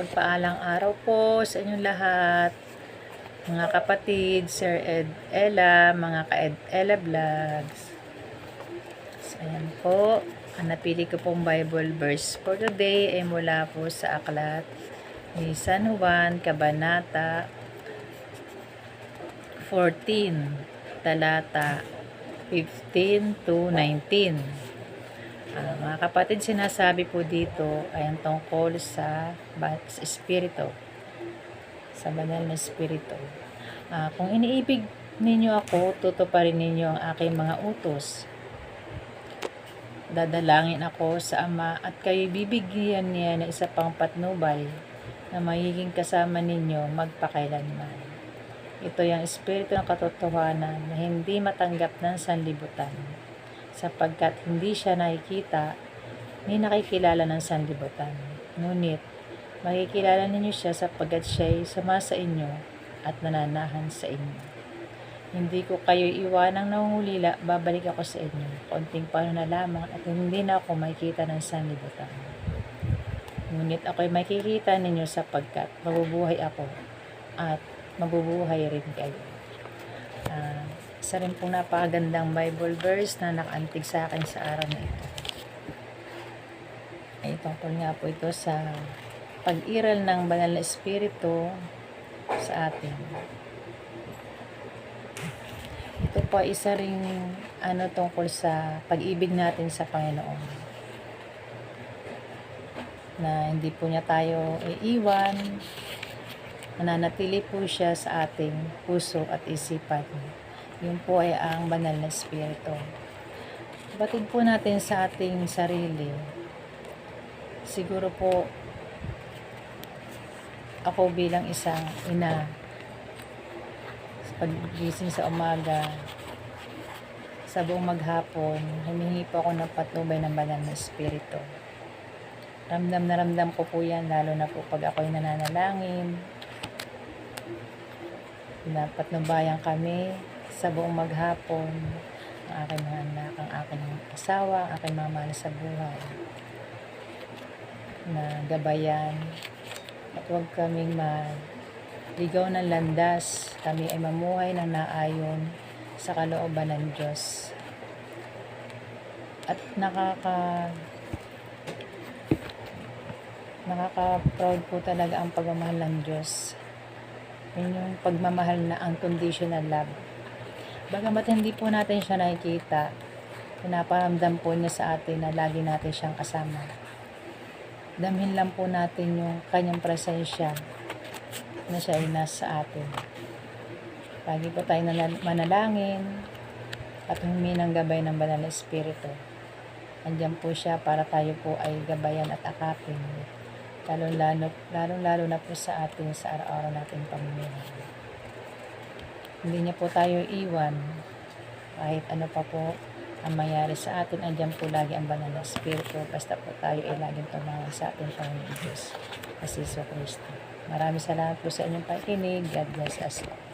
Mapagpaalang araw po sa inyong lahat. Mga kapatid, Sir Ed Ella, mga ka-Ed Ella Vlogs. So, ayan po. Ang napili ko pong Bible verse for today ay mula po sa aklat ni San Juan, Kabanata 14, talata 15 to 19. Ah, mga kapatid, sinasabi po dito ay ang tungkol sa, sa espiritu. Sa banal na espiritu. Ah, kung iniibig ninyo ako, tutuparin ninyo ang aking mga utos. Dadalangin ako sa Ama at kayo bibigyan niya ng isa pang patnubay na magiging kasama ninyo magpakailanman. Ito yung espiritu ng katotohanan na hindi matanggap ng sanlibutan sapagkat hindi siya nakikita ni nakikilala ng sanlibutan. Ngunit, makikilala ninyo siya sapagkat siya ay sama sa inyo at nananahan sa inyo. Hindi ko kayo iwanang nangungulila, babalik ako sa inyo. Konting paano na lamang at hindi na ako makikita ng sanlibutan. Ngunit ako'y makikita ninyo sapagkat mabubuhay ako at mabubuhay rin kayo. Isa rin pong napakagandang Bible verse na nakaantig sa akin sa araw na ito. Ay tungkol nga po ito sa pag-iral ng banal na espiritu sa atin. Ito po isa ring ano tungkol sa pag-ibig natin sa Panginoon. Na hindi po niya tayo iiwan, mananatili po siya sa ating puso at isipan. Yun po ay ang banal na espiritu. Batid po natin sa ating sarili. Siguro po ako bilang isang ina sa paggising sa umaga sa buong maghapon, humingi po ako ng patnubay ng banal na espiritu. Ramdam na ramdam ko po yan, lalo na po pag ako'y nananalangin, Pinapatnubayan kami sa buong maghapon ang aking mga anak, ang aking asawa, ang aking mga mahal sa buhay. Na gabayan. At huwag kaming maligaw ng landas. Kami ay mamuhay ng naayon sa kalooban ng Diyos. At nakaka nakaka-proud po talaga ang pagmamahal ng Diyos. Yun yung pagmamahal na unconditional love. Bagamat hindi po natin siya nakikita, pinaparamdam po niya sa atin na lagi natin siyang kasama. Damhin lang po natin yung kanyang presensya na siya ay nasa atin. Lagi po tayo manalangin at humingi ng gabay ng banal na espiritu. Andiyan po siya para tayo po ay gabayan at akapin lalo-lalo, lalo-lalo na po sa atin sa araw-araw nating pamumuhay. Hindi niya po tayo iwan kahit ano pa po ang mangyari sa atin, andyan po lagi ang banal na Espiritu. Basta po tayo ay laging tumawag sa ating Panginoon Diyos, Asiso Kristo. Maraming salamat po sa inyong pakikinig. God bless us all.